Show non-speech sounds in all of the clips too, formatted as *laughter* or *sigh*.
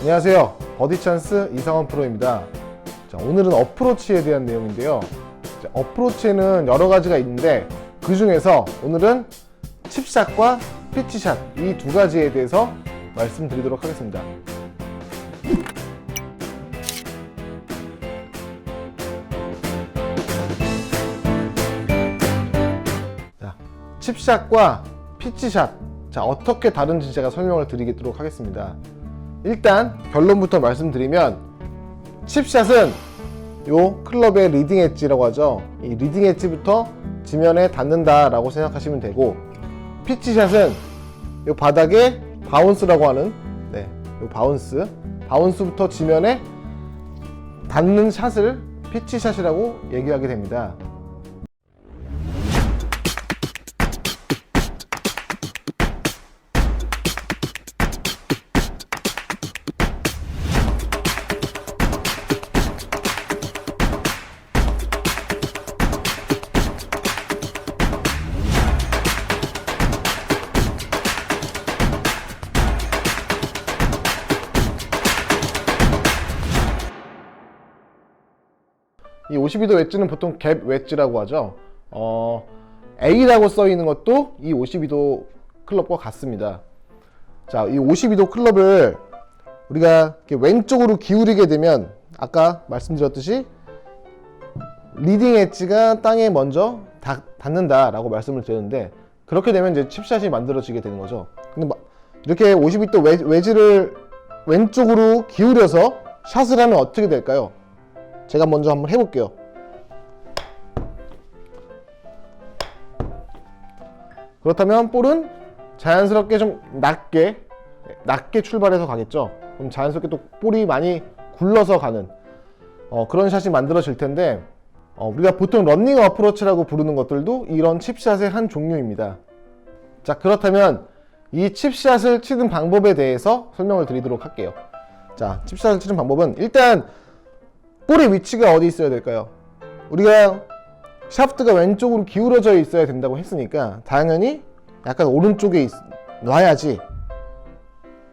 안녕하세요. 버디찬스 이상원 프로입니다. 자, 오늘은 어프로치에 대한 내용인데요. 자, 어프로치에는 여러 가지가 있는데 그 중에서 오늘은 칩샷과 피치샷 이 두 가지에 대해서 말씀드리도록 하겠습니다. 칩샷과 피치샷 자 어떻게 다른지 제가 설명을 드리도록 하겠습니다. 일단 결론부터 말씀드리면 칩샷은 요 클럽의 리딩 엣지라고 하죠. 이 리딩 엣지부터 지면에 닿는다 라고 생각하시면 되고 피치샷은 요 바닥에 바운스라고 하는 네, 요 바운스 바운스부터 지면에 닿는 샷을 피치샷이라고 얘기하게 됩니다. 52도 웨지는 보통 갭 웨지라고 하죠. 어, A라고 써 있는 것도 이 52도 클럽과 같습니다. 자, 이 52도 클럽을 우리가 왼쪽으로 기울이게 되면 아까 말씀드렸듯이 리딩 엣지가 땅에 먼저 닿, 닿는다라고 말씀을 드렸는데 그렇게 되면 이제 칩샷이 만들어지게 되는 거죠. 근데 막 이렇게 52도 웨, 웨지를 왼쪽으로 기울여서 샷을 하면 어떻게 될까요? 제가 먼저 한번 해볼게요. 그렇다면 볼은 자연스럽게 좀 낮게 낮게 출발해서 가겠죠. 그럼 자연스럽게 또 볼이 많이 굴러서 가는 어, 그런 샷이 만들어질 텐데 어, 우리가 보통 런닝 어프로치라고 부르는 것들도 이런 칩샷의 한 종류입니다. 자 그렇다면 이 칩샷을 치는 방법에 대해서 설명을 드리도록 할게요. 자 칩샷을 치는 방법은 일단 볼의 위치가 어디 있어야 될까요? 우리가 샤프트가 왼쪽으로 기울어져 있어야 된다고 했으니까 당연히 약간 오른쪽에 있, 놔야지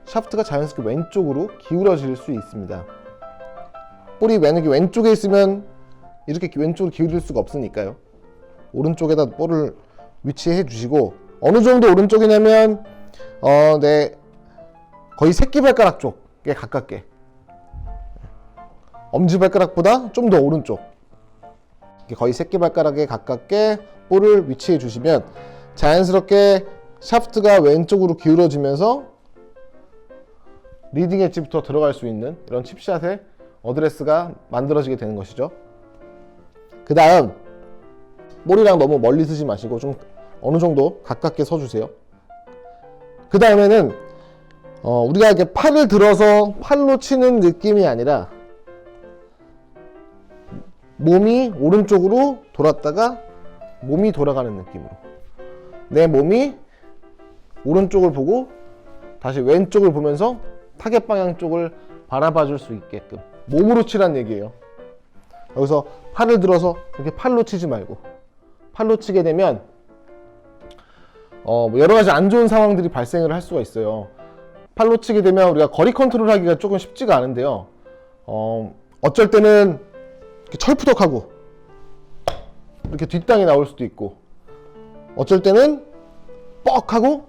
샤프트가 자연스럽게 왼쪽으로 기울어질 수 있습니다. 볼이 만약에 왼쪽에 있으면 이렇게 왼쪽으로 기울일 수가 없으니까요. 오른쪽에다 볼을 위치해 주시고 어느 정도 오른쪽이냐면 어, 네 거의 새끼발가락 쪽에 가깝게 엄지발가락보다 좀 더 오른쪽 거의 새끼발가락에 가깝게 볼을 위치해 주시면 자연스럽게 샤프트가 왼쪽으로 기울어지면서 리딩 엣지부터 들어갈 수 있는 이런 칩샷의 어드레스가 만들어지게 되는 것이죠. 그 다음 볼이랑 너무 멀리 서지 마시고 좀 어느 정도 가깝게 서주세요. 그 다음에는 어, 우리가 이렇게 팔을 들어서 팔로 치는 느낌이 아니라 몸이 오른쪽으로 돌았다가 몸이 돌아가는 느낌으로. 내 몸이 오른쪽을 보고 다시 왼쪽을 보면서 타겟 방향 쪽을 바라봐 줄 수 있게끔. 몸으로 치란 얘기예요. 여기서 팔을 들어서 이렇게 팔로 치지 말고 팔로 치게 되면 어, 뭐 여러 가지 안 좋은 상황들이 발생을 할 수가 있어요. 팔로 치게 되면 우리가 거리 컨트롤 하기가 조금 쉽지가 않은데요. 어, 어쩔 때는 이렇게 철푸덕하고 이렇게 뒷땅이 나올 수도 있고 어쩔 때는 뻑하고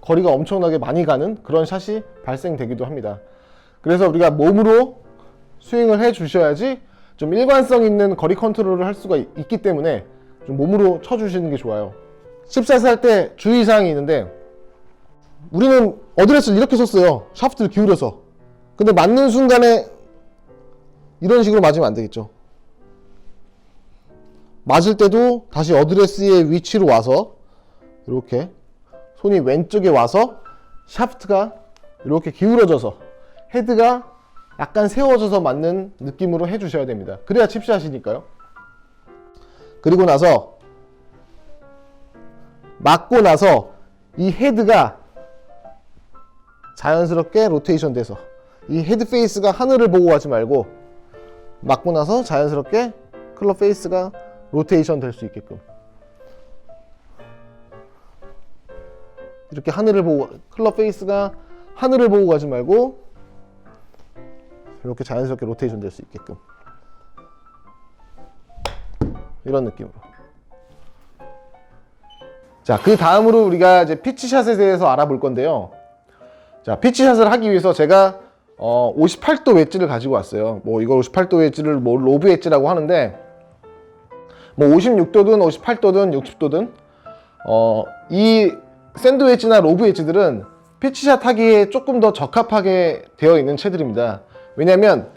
거리가 엄청나게 많이 가는 그런 샷이 발생되기도 합니다. 그래서 우리가 몸으로 스윙을 해 주셔야지 좀 일관성 있는 거리 컨트롤을 할 수가 있, 기 때문에 좀 몸으로 쳐 주시는 게 좋아요. 10샷 할때 주의사항이 있는데 우리는 어드레스를 이렇게 썼어요. 샤프트를 기울여서. 근데 맞는 순간에 이런 식으로 맞으면 안 되겠죠. 맞을 때도 다시 어드레스의 위치로 와서 이렇게 손이 왼쪽에 와서 샤프트가 이렇게 기울어져서 헤드가 약간 세워져서 맞는 느낌으로 해주셔야 됩니다. 그래야 칩샷이니까요. 그리고 나서 맞고 나서 이 헤드가 자연스럽게 로테이션 돼서 이 헤드 페이스가 하늘을 보고 가지 말고 맞고 나서 자연스럽게 클럽 페이스가 로테이션 될 수 있게끔. 이렇게 하늘을 보고 클럽 페이스가 하늘을 보고 가지 말고 이렇게 자연스럽게 로테이션 될 수 있게끔. 이런 느낌으로. 자, 그 다음으로 우리가 이제 피치샷에 대해서 알아볼 건데요. 자, 피치샷을 하기 위해서 제가 어, 58도 웨지를 가지고 왔어요. 뭐 이걸 58도 웨지를 뭐 로브 웨지라고 하는데 뭐 56도든 58도든 60도든 어, 이 샌드 웨지나 로브 웨지들은 피치샷 하기에 조금 더 적합하게 되어 있는 채들입니다. 왜냐면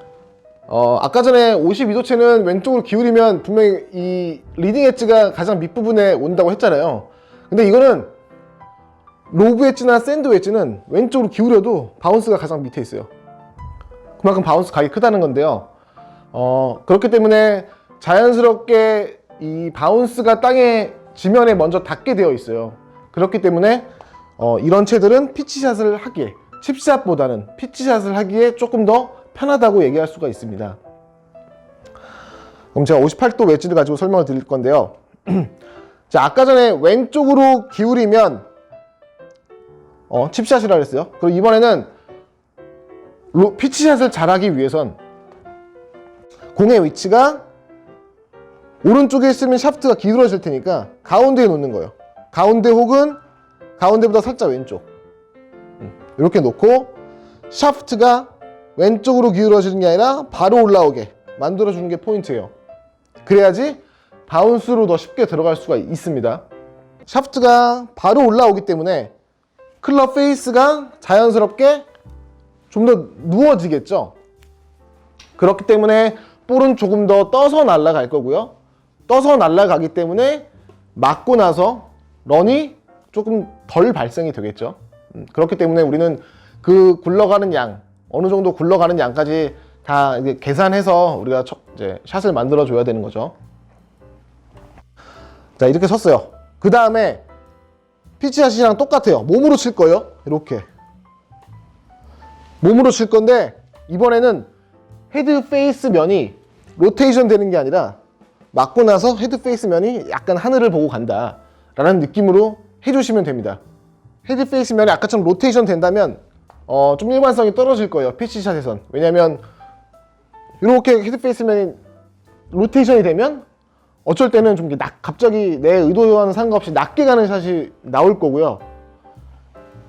어, 아까 전에 52도 채는 왼쪽으로 기울이면 분명히 이 리딩 엣지가 가장 밑부분에 온다고 했잖아요. 근데 이거는 로브 엣지나 샌드 엣지는 왼쪽으로 기울여도 바운스가 가장 밑에 있어요. 그만큼 바운스 각이 크다는 건데요. 어, 그렇기 때문에 자연스럽게 이 바운스가 땅에 지면에 먼저 닿게 되어 있어요. 그렇기 때문에 어, 이런 채들은 피치샷을 하기에 칩샷보다는 피치샷을 하기에 조금 더 편하다고 얘기할 수가 있습니다. 그럼 제가 58도 웨지를 가지고 설명을 드릴 건데요. *clears throat* 자, 아까 전에 왼쪽으로 기울이면 어, 칩샷이라 그랬어요. 그리고 이번에는 로, 피치샷을 잘하기 위해선 공의 위치가 오른쪽에 있으면 샤프트가 기울어질 테니까 가운데에 놓는 거예요. 가운데 혹은 가운데보다 살짝 왼쪽. 음, 이렇게 놓고 샤프트가 왼쪽으로 기울어지는 게 아니라 바로 올라오게 만들어주는 게 포인트예요. 그래야지 바운스로 더 쉽게 들어갈 수가 있습니다. 샤프트가 바로 올라오기 때문에 클럽 페이스가 자연스럽게 좀 더 누워지겠죠. 그렇기 때문에 볼은 조금 더 떠서 날아갈 거고요. 떠서 날아가기 때문에 맞고 나서 런이 조금 덜 발생이 되겠죠. 음, 그렇기 때문에 우리는 그 굴러가는 양, 어느 정도 굴러가는 양까지 다 계산해서 우리가 첫- 이제 샷을 만들어 줘야 되는 거죠. 자 이렇게 섰어요 그 다음에 피치샷이랑 똑같아요 몸으로 칠 거예요 이렇게 몸으로 칠 건데 이번에는 헤드 페이스 면이 로테이션 되는 게 아니라 맞고 나서 헤드 페이스 면이 약간 하늘을 보고 간다 라는 느낌으로 해주시면 됩니다 헤드 페이스 면이 아까처럼 로테이션 된다면 어, 좀 일관성이 떨어질 거예요 피치샷에선 왜냐면 이렇게 헤드 페이스 면이 로테이션이 되면 어쩔 때는 좀 갑자기 내 의도와는 상관없이 낮게 가는 샷이 나올 거고요.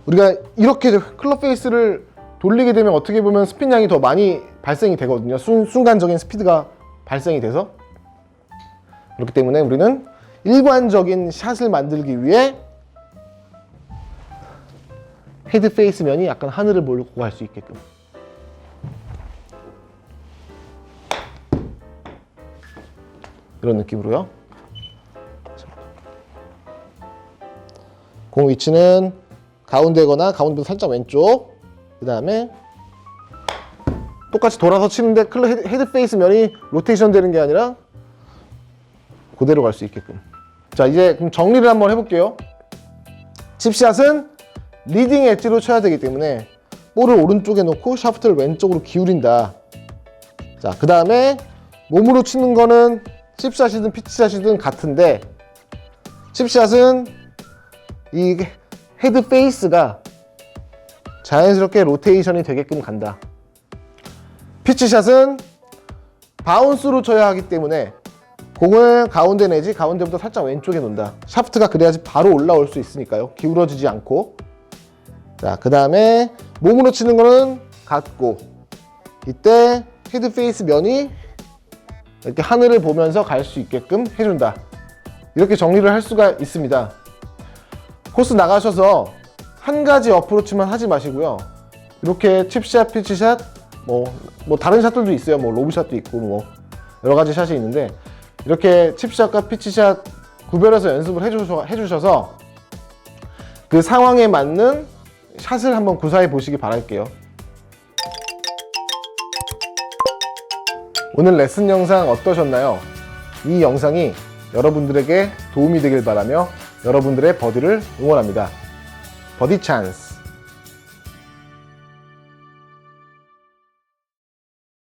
우리가 이렇게 클럽 페이스를 돌리게 되면 어떻게 보면 스핀 양이 더 많이 발생이 되거든요. 순, 순간적인 스피드가 발생이 돼서. 그렇기 때문에 우리는 일관적인 샷을 만들기 위해 헤드 페이스 면이 약간 하늘을 보고 갈 수 있게끔. 이런 느낌으로요. 공 위치는 가운데거나 가운데보다 살짝 왼쪽. 그 다음에 똑같이 돌아서 치는데 클럽 헤드, 헤드 페이스 면이 로테이션 되는 게 아니라 그대로 갈 수 있게끔. 자 이제 그럼 정리를 한번 해볼게요. 칩샷은 리딩 엣지로 쳐야 되기 때문에 볼을 오른쪽에 놓고 샤프트를 왼쪽으로 기울인다. 자, 그 다음에 몸으로 치는 거는 칩샷이든 피치샷이든 같은데 칩샷은 이 헤드 페이스가 자연스럽게 로테이션이 되게끔 간다. 피치샷은 바운스로 쳐야 하기 때문에 공을 가운데 내지 가운데보다 살짝 왼쪽에 놓는다. 샤프트가 그래야지 바로 올라올 수 있으니까요. 기울어지지 않고. 자, 그 다음에 몸으로 치는 거는 같고 이때 헤드 페이스 면이 이렇게 하늘을 보면서 갈 수 있게끔 해준다. 이렇게 정리를 할 수가 있습니다. 코스 나가셔서 한 가지 어프로치만 하지 마시고요. 이렇게 칩샷, 피치샷, 뭐, 뭐 다른 샷들도 있어요. 뭐 로브샷도 있고 뭐 여러 가지 샷이 있는데 이렇게 칩샷과 피치샷 구별해서 연습을 해주셔, 해주셔서 그 상황에 맞는 샷을 한번 구사해 보시기 바랄게요. 오늘 레슨 영상 어떠셨나요? 이 영상이 여러분들에게 도움이 되길 바라며 여러분들의 버디를 응원합니다. 버디 찬스.